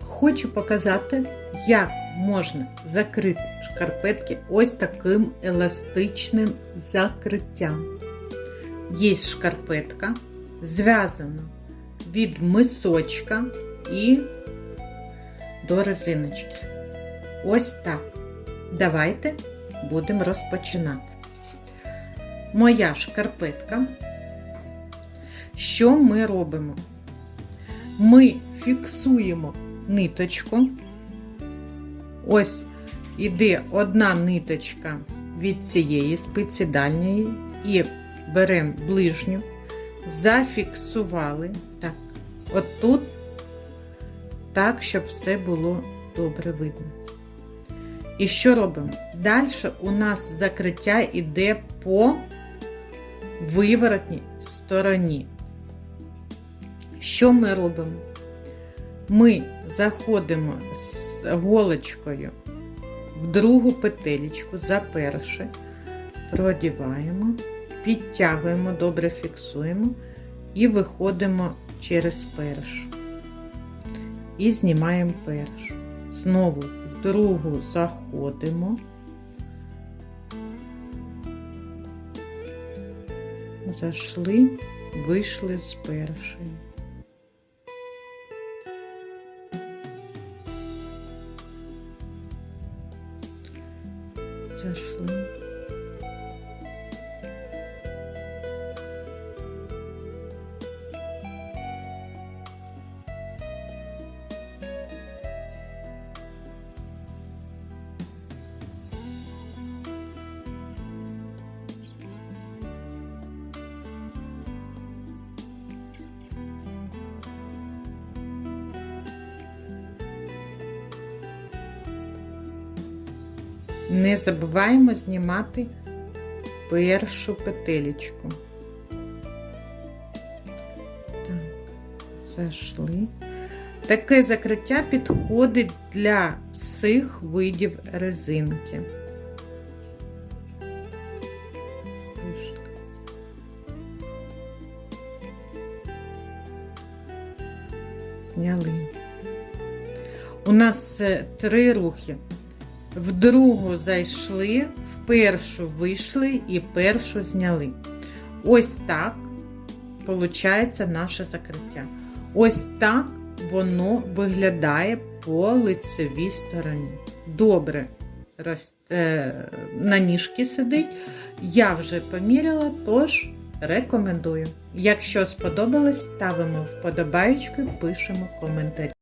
Хочу показати, як можна закрити шкарпетки ось таким еластичним закриттям. Є шкарпетка, зв'язана від мисочка і до резиночки. Ось так. Давайте будемо розпочинати. Моя шкарпетка. Що ми робимо? Ми фіксуємо ниточку. Ось іде одна ниточка від цієї спиці дальньої і беремо ближню, зафіксували. Так, отут, так, щоб все було добре видно. І що робимо? Далі у нас закриття йде по виворотній стороні. Що ми робимо? Ми заходимо з голочкою в другу петелечку за перше, продіваємо, підтягуємо, добре фіксуємо і виходимо через першу. І знімаємо першу. Знову в другу заходимо. Зайшли, вийшли з першої. Зайшли. Не забуваємо знімати першу петелечку. Так, зайшли. Таке закриття підходить для всіх видів резинки. Зняли. У нас е, три рухи. В другу зайшли, в вийшли і першу зняли. Ось так виходить наше закриття. Ось так воно виглядає по лицевій стороні. Добре е, на ніжки сидить. Я вже поміряла, тож рекомендую. Якщо сподобалось, ставимо вподобайки, пишемо коментарі.